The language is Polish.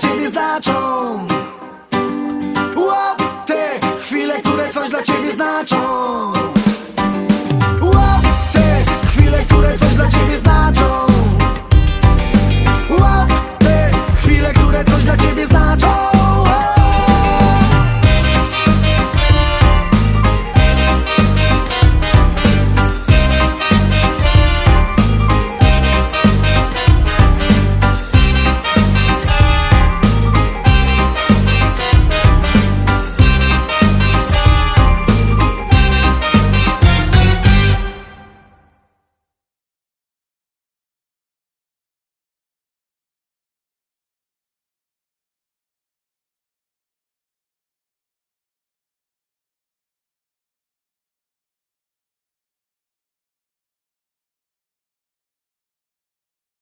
dla ciebie znaczą. Wow, Te chwile, które coś dla ciebie znaczą. Wow, Te chwile, które coś dla ciebie znaczą. Wow, Te chwile, które coś dla ciebie znaczą.